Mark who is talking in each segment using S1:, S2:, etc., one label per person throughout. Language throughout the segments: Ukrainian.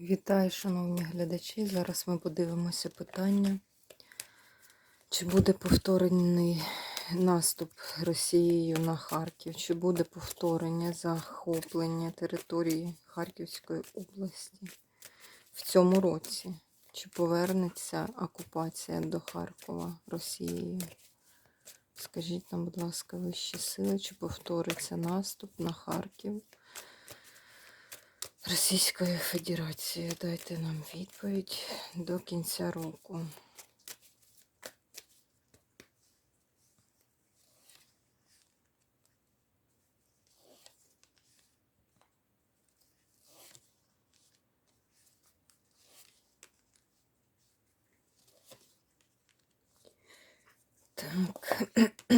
S1: Вітаю, шановні глядачі. Зараз ми подивимося питання, чи буде повторений наступ Росією на Харків, чи буде повторення захоплення території Харківської області в цьому році, чи повернеться окупація до Харкова Росією. Скажіть нам, будь ласка, вищі сили, чи повториться наступ на Харків Російської Федерації. Дайте нам відповідь до кінця року. Так.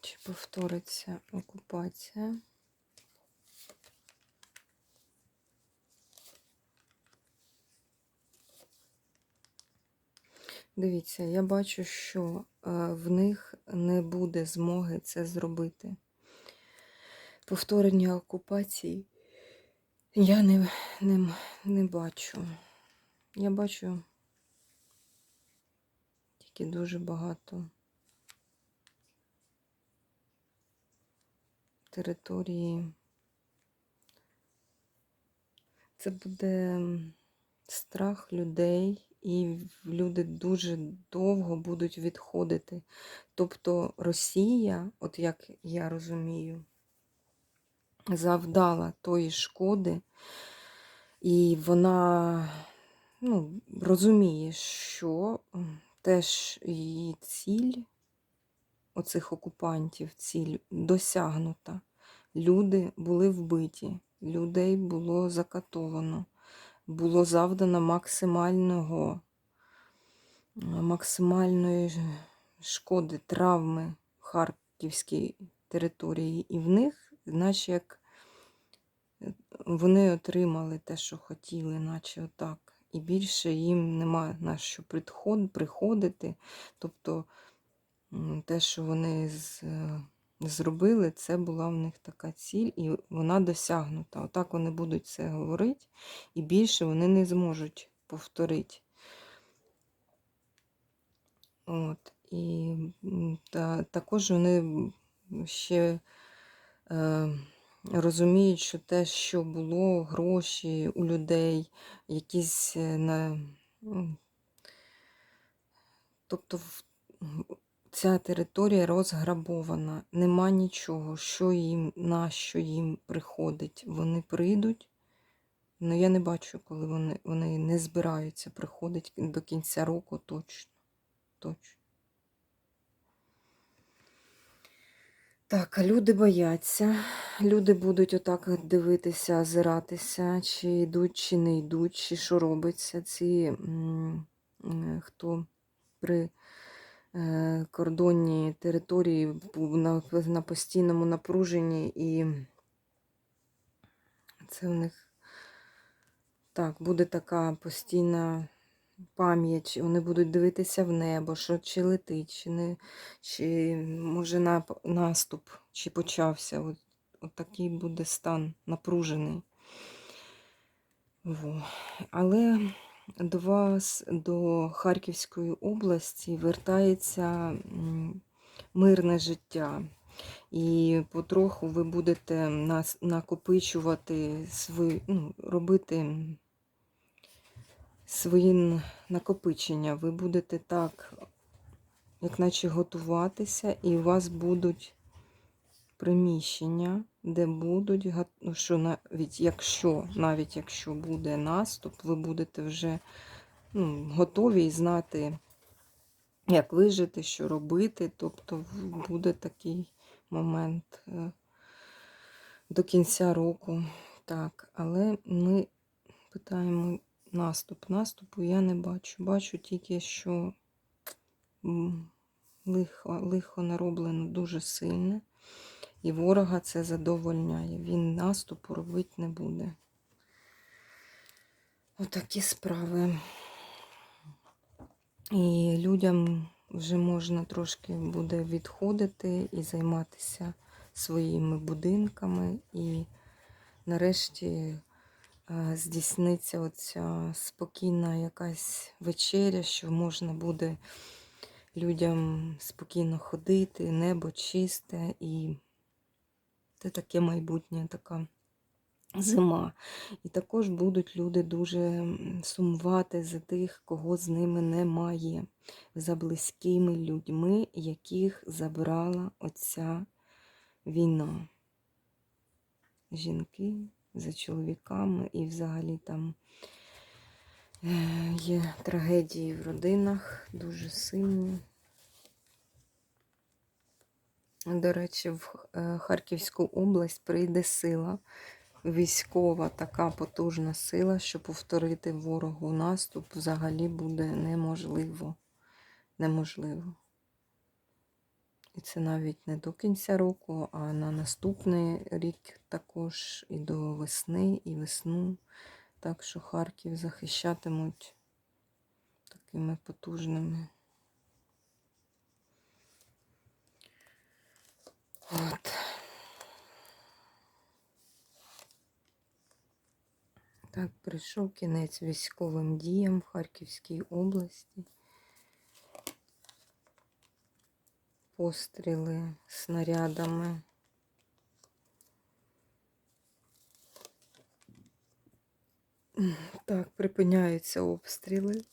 S1: Чи повториться окупація? Дивіться, я бачу, що е, в них не буде змоги це зробити. Повторення окупації я не, не, не бачу. Я бачу тільки дуже багато території. Це буде страх людей, і люди дуже довго будуть відходити. Тобто Росія, от як я розумію, завдала тої шкоди, і вона ну, розуміє, що теж її ціль оцих окупантів, ціль досягнута. Люди були вбиті, людей було закатовано було завдано максимального, максимальної шкоди, травми Харківській території. І в них, наче як вони отримали те, що хотіли, наче отак. І більше їм нема на що приходити. Тобто те, що вони з зробили, це була в них така ціль, і вона досягнута. Отак вони будуть це говорити, і більше вони не зможуть повторити. От. І та, також вони ще е, розуміють, що те, що було, гроші у людей, якісь е, на. Тобто Ця територія розграбована, нема нічого, що їм, на що їм приходить. Вони прийдуть, але я не бачу, коли вони вони не збираються приходити до кінця року точно. точно. Так, люди бояться, люди будуть отак дивитися, озиратися, чи йдуть, чи не йдуть, чи що робиться. Ці хто при Е, кордонні території був на постійному напруженні, і це в них так, буде така постійна пам'ять, вони будуть дивитися в небо, що чи летить, чи не, чи може на, наступ, чи почався. От, от такий буде стан напружений. Во. Але до вас, до Харківської області, вертається мирне життя. І потроху ви будете накопичувати свої, ну, робити свої накопичення. Ви будете так, як наче готуватися, і у вас будуть приміщення, де будуть, ну, що навіть якщо навіть якщо буде наступ, ви будете вже ну, готові знати, як вижити, що робити. Тобто буде такий момент е, до кінця року. Так, але ми питаємо наступ. Наступу я не бачу. Бачу тільки, що лихо, лихо нароблено дуже сильне. І ворога це задовольняє. Він наступу робити не буде. Отакі справи. І людям вже можна трошки буде відходити і займатися своїми будинками. І нарешті е, здійсниться оця спокійна якась вечеря, що можна буде людям спокійно ходити, небо чисте і це таке майбутнє, така зима. І також будуть люди дуже сумувати за тих, кого з ними немає, за близькими людьми, яких забрала оця війна. Жінки за чоловіками і взагалі там е, є трагедії в родинах дуже сильні. До речі, в е, Харківську область прийде сила, військова така потужна сила, що повторити ворогу наступ взагалі буде неможливо. Неможливо. І це навіть не до кінця року, а на наступний рік також і до весни, і весну. Так що Харків захищатимуть такими потужними. От. Так, прийшов кінець військовим діям в Харківській області. Постріли снарядами. Так, припиняються обстріли.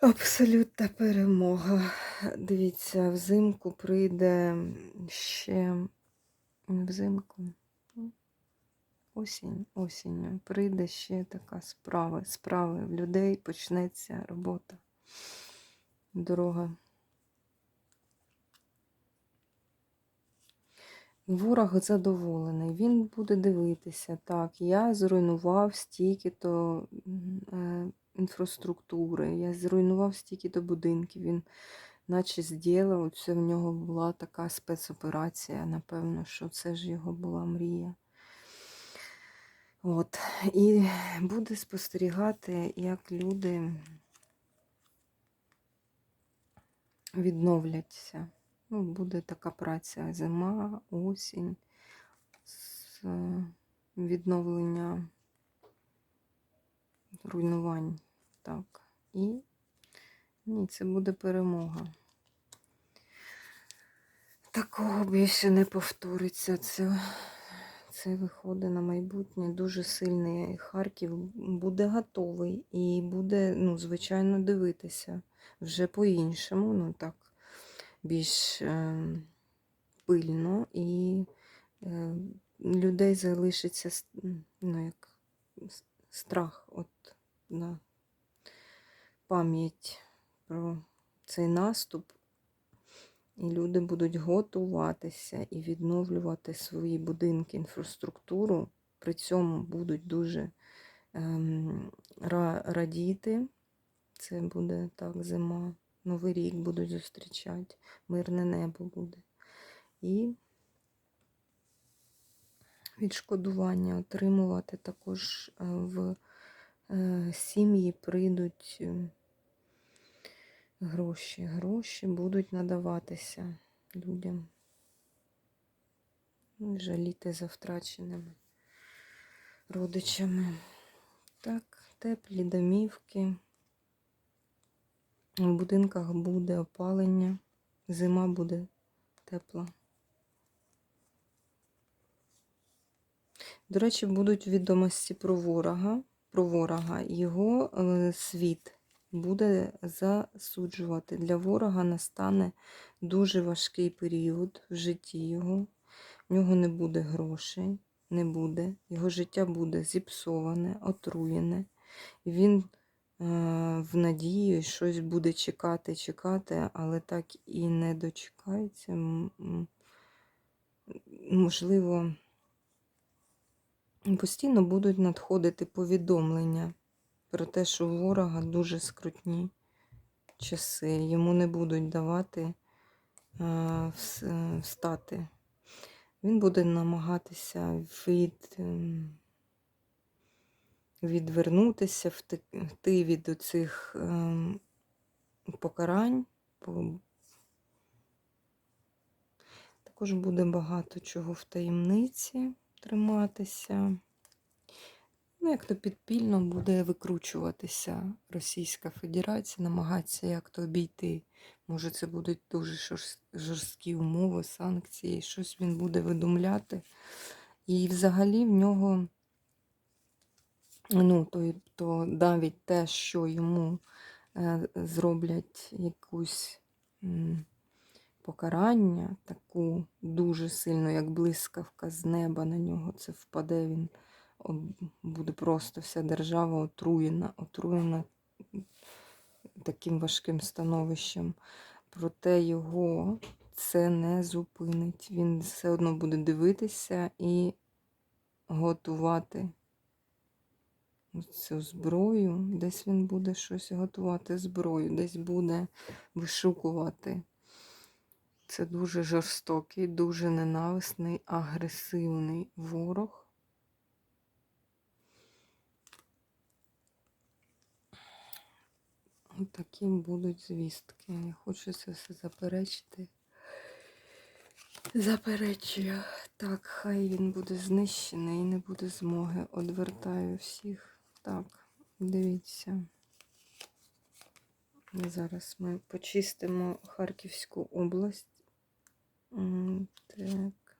S1: Абсолютна перемога. Дивіться, взимку прийде ще взимку. ну, Осінь, прийде ще така справа. Справи в людей почнеться робота. Дорога. Ворог задоволений. Він буде дивитися. Так, я зруйнував стільки-то е, інфраструктури, я зруйнував стільки-то будинків. Він наче зділав, це в нього була така спецоперація. Напевно, що це ж його була мрія. От. І буде спостерігати, як люди відновляться. Ну, буде така праця зима, осінь, з відновлення руйнувань. Так. І ні, це буде перемога. Такого більше не повториться. Це, це виходить на майбутнє. Дуже сильний Харків буде готовий і буде, ну, звичайно, дивитися вже по-іншому. Ну так, більш е, пильно і е, людей залишиться ну, як, страх от, на пам'ять про цей наступ. І люди будуть готуватися і відновлювати свої будинки, інфраструктуру. При цьому будуть дуже ем, радіти. Це буде так зима. Новий рік будуть зустрічати, мирне небо буде. І відшкодування отримувати також е, в е, сім'ї прийдуть е, гроші. Гроші будуть надаватися людям. Жаліти за втраченими родичами. Так, теплі домівки. В будинках буде опалення, зима буде тепла. До речі, будуть відомості про ворога. Про ворога. Його е, світ буде засуджувати. Для ворога настане дуже важкий період в житті його. В нього не буде грошей, не буде. Його життя буде зіпсоване, отруєне. Він е, в надії щось буде чекати, чекати, але так і не дочекається. Можливо, постійно будуть надходити повідомлення про те, що у ворога дуже скрутні часи. Йому не будуть давати е, е, встати. Він буде намагатися від, ем, відвернутися, вти від оцих ем, покарань. Також буде багато чого в таємниці триматися. Ну, як то підпільно буде викручуватися Російська Федерація, намагатися як то обійти. Може, це будуть дуже жорсткі умови, санкції, щось він буде видумляти. І взагалі в нього, ну, то, то навіть те, що йому е, зроблять якусь м, покарання, таку дуже сильно, як блискавка з неба на нього це впаде, він буде просто вся держава отруєна, отруєна таким важким становищем. Проте його це не зупинить. Він все одно буде дивитися і готувати цю зброю. Десь він буде щось готувати зброю, десь буде вишукувати. Це дуже жорстокий, дуже ненависний, агресивний ворог. Такі будуть звістки. Я хочу це все заперечити. Заперечую. Так, хай він буде знищений і не буде змоги. Одвертаю всіх. Так, дивіться. Зараз ми почистимо Харківську область. Так.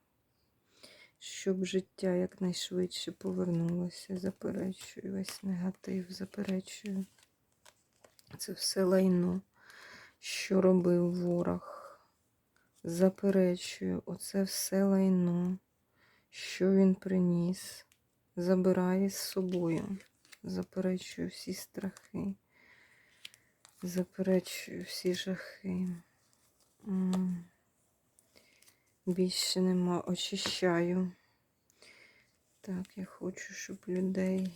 S1: Щоб життя якнайшвидше повернулося. Заперечую весь негатив, заперечую. Це все лайно, що робив ворог. Заперечую, оце все лайно, що він приніс, забирає з собою. Заперечую всі страхи. Заперечую всі жахи. Більше нема. Очищаю. Так, я хочу, щоб людей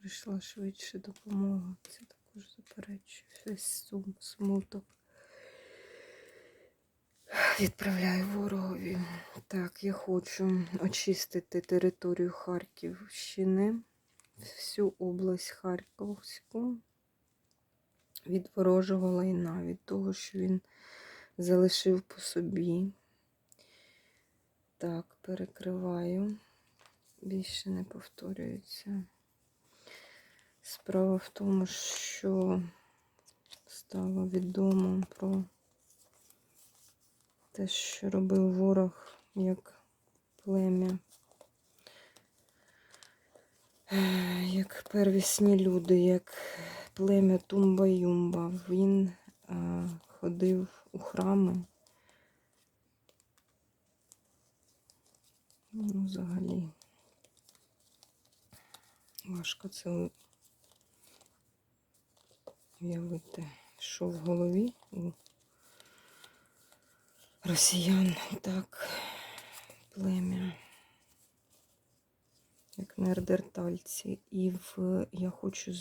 S1: прийшла швидше допомога. Це також заперечую. Весь сум, смуток. Відправляю ворогові. Так, я хочу очистити територію Харківщини, всю область Харківську від ворожого лайна, від того, що він залишив по собі. Так, перекриваю. Більше не повторюється. Справа в тому, що стало відомо про те, що робив ворог як плем'я, як первісні люди, як плем'я Тумба-Юмба. Він е, ходив у храми. Ну, взагалі. Важко це уявити, що в голові у росіян так плем'я, як неандертальці. І в, я хочу,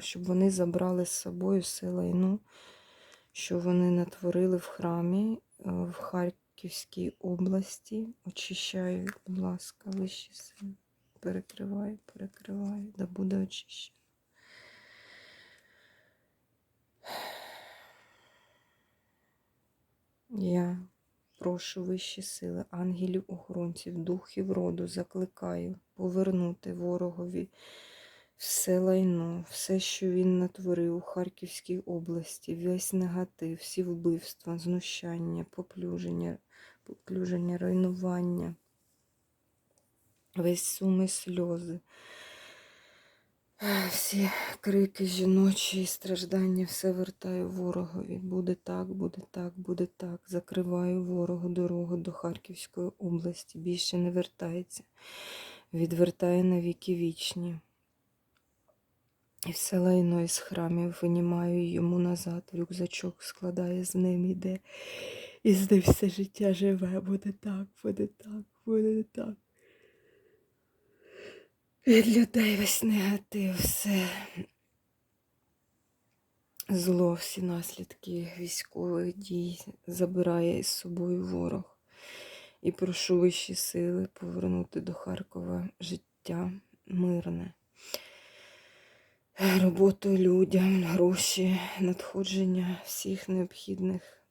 S1: щоб вони забрали з собою все лайно, що вони натворили в храмі е, в Харківській області. Очищаю, будь ласка, вищі сили. Перекриваю, перекриваю, да буде очищено. Я прошу вищі сили, ангелів охоронців, духів роду, закликаю повернути ворогові все лайно, все, що він натворив у Харківській області, весь негатив, всі вбивства, знущання, поплюження, поплюження, руйнування, весь сум і сльози. Всі крики жіночі і страждання, все вертаю ворогові. Буде так, буде так, буде так. Закриваю ворогу дорогу до Харківської області. Більше не вертається. Відвертає на віки вічні. І все лайно із храмів винімаю йому назад. Рюкзачок складає з ним іде. І з ним все життя живе. Буде так, буде так, буде так. Від людей весь негатив, все зло, всі наслідки військових дій забирає із собою ворог. І прошу вищі сили повернути до Харкова життя мирне. Роботу людям, гроші, надходження всіх необхідних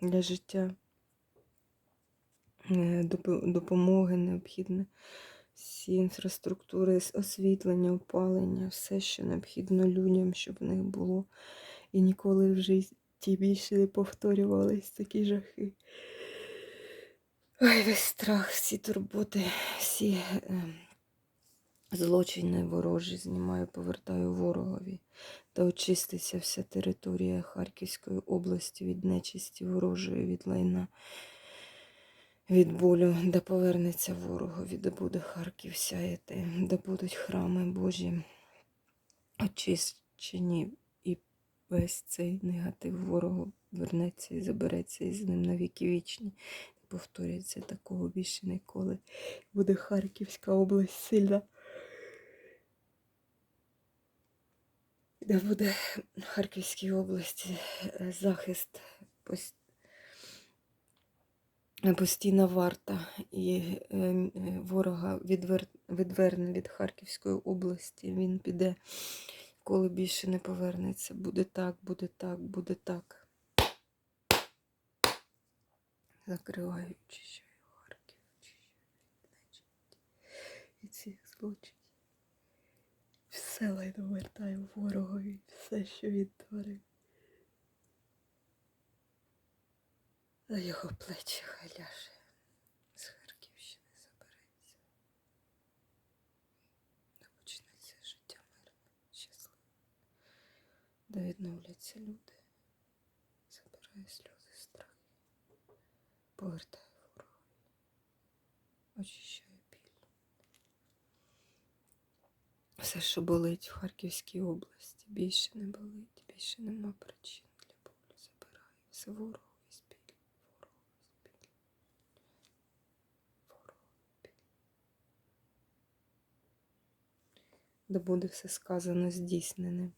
S1: для життя, е, допомоги необхідне всі інфраструктури, освітлення, опалення, все, що необхідно людям, щоб в них було. І ніколи в житті більше не повторювались такі жахи. Ой, весь страх, всі турботи, всі е, злочини ворожі знімаю, повертаю ворогові. Та очиститься вся територія Харківської області від нечисті ворожої, від лайна, від болю, де повернеться ворогові, де буде Харків сяяти, де будуть храми Божі очищені, і весь цей негатив ворогу вернеться і забереться із ним на віки вічні. Повторюється такого більше ніколи. Буде Харківська область сильна. Де буде Харківській області е, захист, постійна варта і е, е, ворога відвер... відверне від Харківської області. Він піде, коли більше не повернеться. Буде так, буде так, буде так. Закриваю, очищаю Харків, очищаю від нечисті і цих злочинів. Все лайно вертаю ворогові, все, що він творив. На його плечі хай ляже. З Харківщини забереться. Де почнеться життя мирне, щасливе. Де відновляться люди. Забирає сльози страхи. Повертає ворогові. Очищає біль. Все, що болить в Харківській області, більше не болить, більше нема причин для болю. Забираю все ворогові з біль, ворогові з біль. Ворогові з біль. Да буде все сказано здійсненим.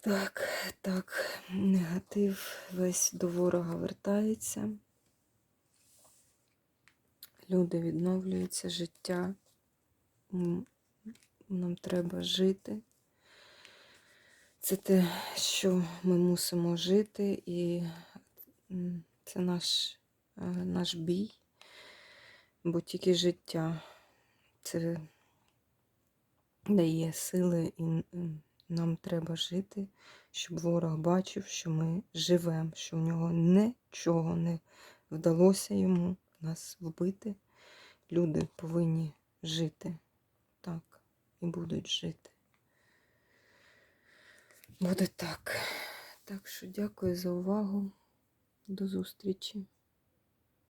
S1: Так, так, негатив весь до ворога вертається. Люди відновлюються, життя. Нам треба жити. Це те, що ми мусимо жити, і це наш, е, наш бій, бо тільки життя це дає сили, і нам треба жити, щоб ворог бачив, що ми живемо, що в нього нічого не вдалося йому нас вбити. Люди повинні жити так і будуть жити. Буде так. Так що дякую за увагу. До зустрічі.